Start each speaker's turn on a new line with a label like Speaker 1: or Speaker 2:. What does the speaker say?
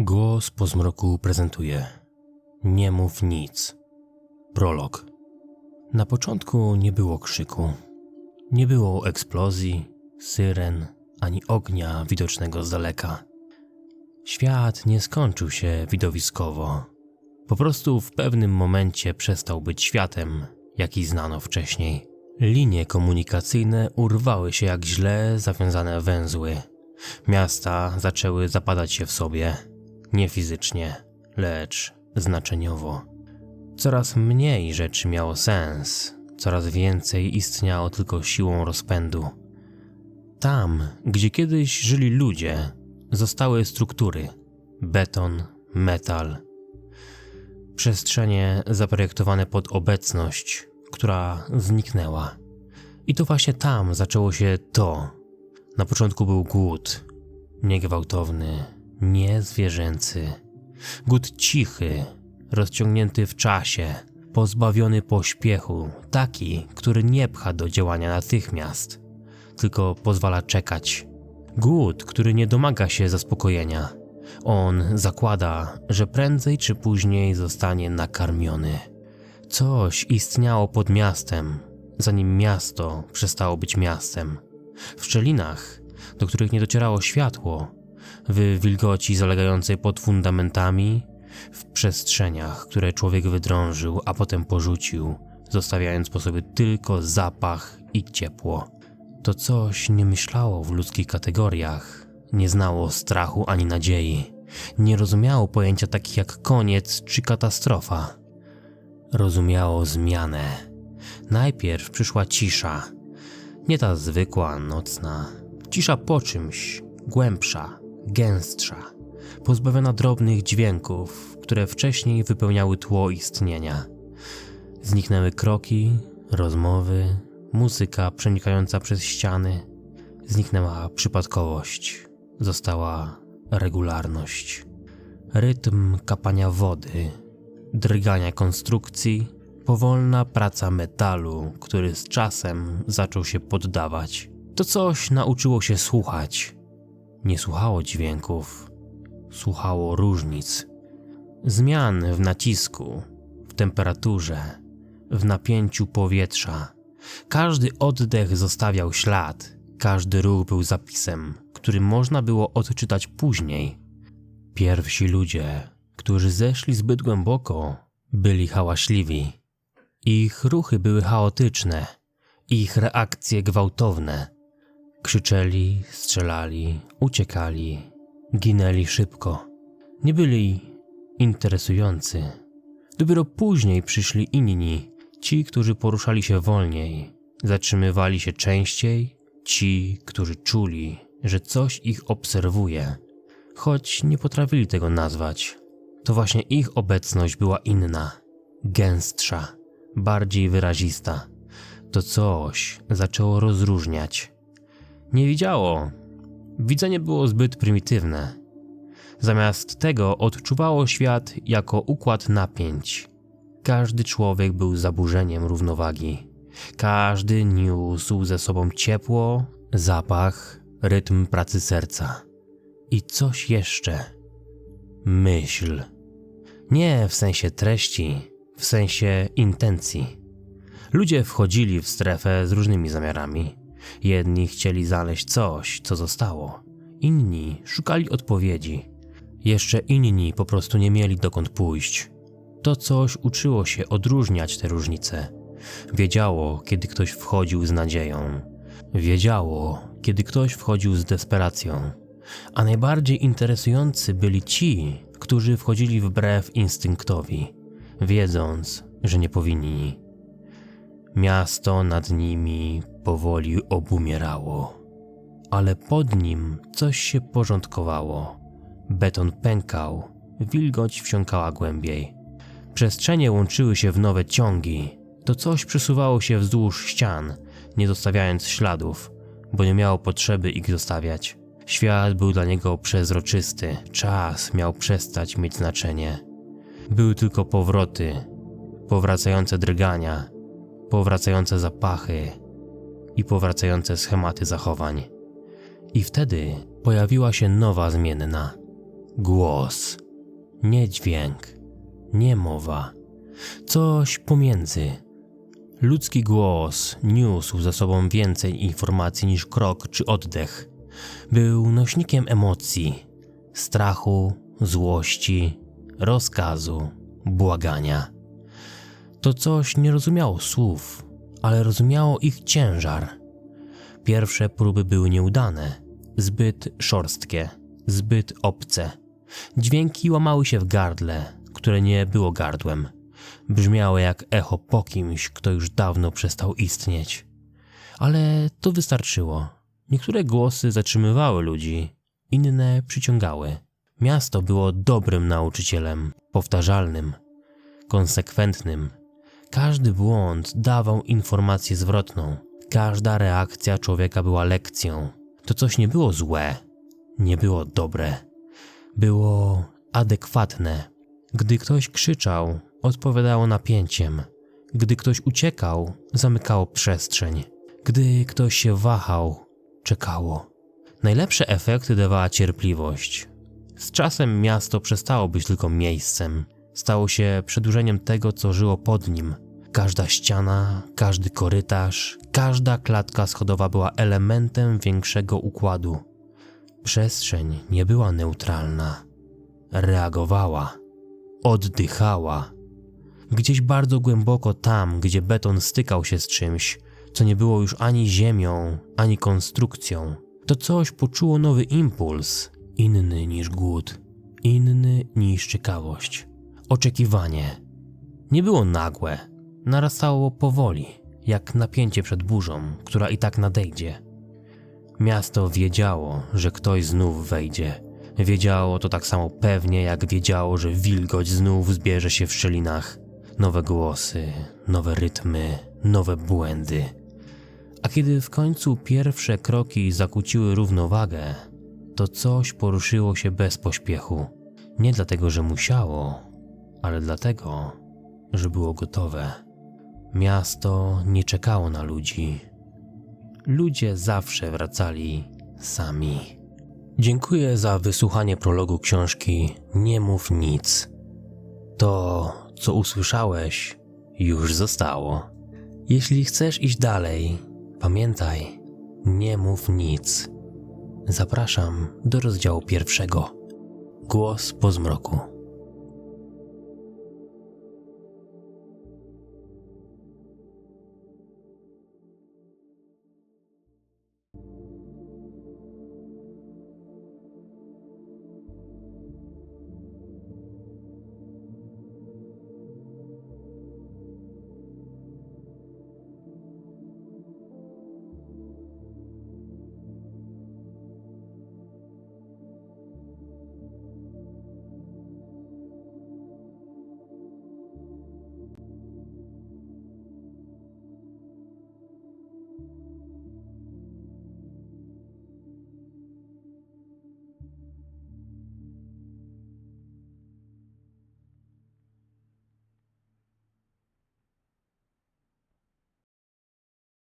Speaker 1: Głos po zmroku prezentuje. Nie mów nic. Prolog. Na początku nie było krzyku. Nie było eksplozji, syren, ani ognia widocznego z daleka. Świat nie skończył się widowiskowo. Po prostu w pewnym momencie przestał być światem, jaki znano wcześniej. Linie komunikacyjne urwały się jak źle zawiązane węzły. Miasta zaczęły zapadać się w sobie, nie fizycznie, lecz znaczeniowo. Coraz mniej rzeczy miało sens, coraz więcej istniało tylko siłą rozpędu. Tam, gdzie kiedyś żyli ludzie, zostały struktury beton, metal. Przestrzenie zaprojektowane pod obecność, która zniknęła. I to właśnie tam zaczęło się to. Na początku był głód, niegwałtowny, niezwierzęcy. Głód cichy, rozciągnięty w czasie, pozbawiony pośpiechu, taki, który nie pcha do działania natychmiast, tylko pozwala czekać. Głód, który nie domaga się zaspokojenia. On zakłada, że prędzej czy później zostanie nakarmiony. Coś istniało pod miastem, zanim miasto przestało być miastem. W szczelinach, do których nie docierało światło, w wilgoci zalegającej pod fundamentami, w przestrzeniach, które człowiek wydrążył, a potem porzucił, zostawiając po sobie tylko zapach i ciepło. To coś nie myślało w ludzkich kategoriach, nie znało strachu ani nadziei, nie rozumiało pojęcia takich jak koniec czy katastrofa. Rozumiało zmianę. Najpierw przyszła cisza, nie ta zwykła, nocna, cisza po czymś, głębsza, gęstsza, pozbawiona drobnych dźwięków, które wcześniej wypełniały tło istnienia. Zniknęły kroki, rozmowy, muzyka przenikająca przez ściany. Zniknęła przypadkowość, została regularność. Rytm kapania wody, drgania konstrukcji, powolna praca metalu, który z czasem zaczął się poddawać. To coś nauczyło się słuchać. Nie słuchało dźwięków, słuchało różnic. Zmian w nacisku, w temperaturze, w napięciu powietrza. Każdy oddech zostawiał ślad, każdy ruch był zapisem, który można było odczytać później. Pierwsi ludzie, którzy zeszli zbyt głęboko, byli hałaśliwi. Ich ruchy były chaotyczne, ich reakcje gwałtowne. Krzyczeli, strzelali, uciekali, ginęli szybko. Nie byli interesujący. Dopiero później przyszli inni, ci, którzy poruszali się wolniej, zatrzymywali się częściej, ci, którzy czuli, że coś ich obserwuje, choć nie potrafili tego nazwać. To właśnie ich obecność była inna, gęstsza, bardziej wyrazista. To coś zaczęło rozróżniać. Nie widziało. Widzenie było zbyt prymitywne. Zamiast tego odczuwało świat jako układ napięć. Każdy człowiek był zaburzeniem równowagi. Każdy niósł ze sobą ciepło, zapach, rytm pracy serca. I coś jeszcze. Myśl. Nie w sensie treści, w sensie intencji. Ludzie wchodzili w strefę z różnymi zamiarami. Jedni chcieli znaleźć coś, co zostało, inni szukali odpowiedzi. Jeszcze inni po prostu nie mieli dokąd pójść. To coś uczyło się odróżniać te różnice. Wiedziało, kiedy ktoś wchodził z nadzieją. Wiedziało, kiedy ktoś wchodził z desperacją. A najbardziej interesujący byli ci, którzy wchodzili wbrew instynktowi, wiedząc, że nie powinni. Miasto nad nimi powoli obumierało, ale pod nim coś się porządkowało. Beton pękał, wilgoć wsiąkała głębiej. Przestrzenie łączyły się w nowe ciągi. To coś przesuwało się wzdłuż ścian, nie zostawiając śladów, bo nie miało potrzeby ich zostawiać. Świat był dla niego przezroczysty, czas miał przestać mieć znaczenie. Były tylko powroty, powracające drgania, powracające zapachy i powracające schematy zachowań. I wtedy pojawiła się nowa zmienna głos, nie dźwięk, nie mowa, coś pomiędzy. Ludzki głos niósł ze sobą więcej informacji niż krok czy oddech. Był nośnikiem emocji, strachu, złości, rozkazu, błagania. To coś nie rozumiało słów, ale rozumiało ich ciężar. Pierwsze próby były nieudane, zbyt szorstkie, zbyt obce. Dźwięki łamały się w gardle, które nie było gardłem. Brzmiały jak echo po kimś, kto już dawno przestał istnieć. Ale to wystarczyło. Niektóre głosy zatrzymywały ludzi, inne przyciągały. Miasto było dobrym nauczycielem, powtarzalnym, konsekwentnym. Każdy błąd dawał informację zwrotną. Każda reakcja człowieka była lekcją. To coś nie było złe, nie było dobre. Było adekwatne. Gdy ktoś krzyczał, odpowiadało napięciem. Gdy ktoś uciekał, zamykało przestrzeń. Gdy ktoś się wahał, czekało. Najlepsze efekty dawała cierpliwość. Z czasem miasto przestało być tylko miejscem. Stało się przedłużeniem tego, co żyło pod nim. Każda ściana, każdy korytarz, każda klatka schodowa była elementem większego układu. Przestrzeń nie była neutralna. Reagowała, oddychała. Gdzieś bardzo głęboko tam, gdzie beton stykał się z czymś, co nie było już ani ziemią, ani konstrukcją, to coś poczuło nowy impuls, inny niż głód, inny niż ciekawość. Oczekiwanie. Nie było nagłe, narastało powoli, jak napięcie przed burzą, która i tak nadejdzie. Miasto wiedziało, że ktoś znów wejdzie. Wiedziało to tak samo pewnie, jak wiedziało, że wilgoć znów zbierze się w szczelinach. Nowe głosy, nowe rytmy, nowe błędy. A kiedy w końcu pierwsze kroki zakłóciły równowagę, to coś poruszyło się bez pośpiechu. Nie dlatego, że musiało, ale dlatego, że było gotowe. Miasto nie czekało na ludzi. Ludzie zawsze wracali sami. Dziękuję za wysłuchanie prologu książki Nie mów nic. To, co usłyszałeś, już zostało. Jeśli chcesz iść dalej, pamiętaj, nie mów nic. Zapraszam do rozdziału pierwszego. Głos po zmroku.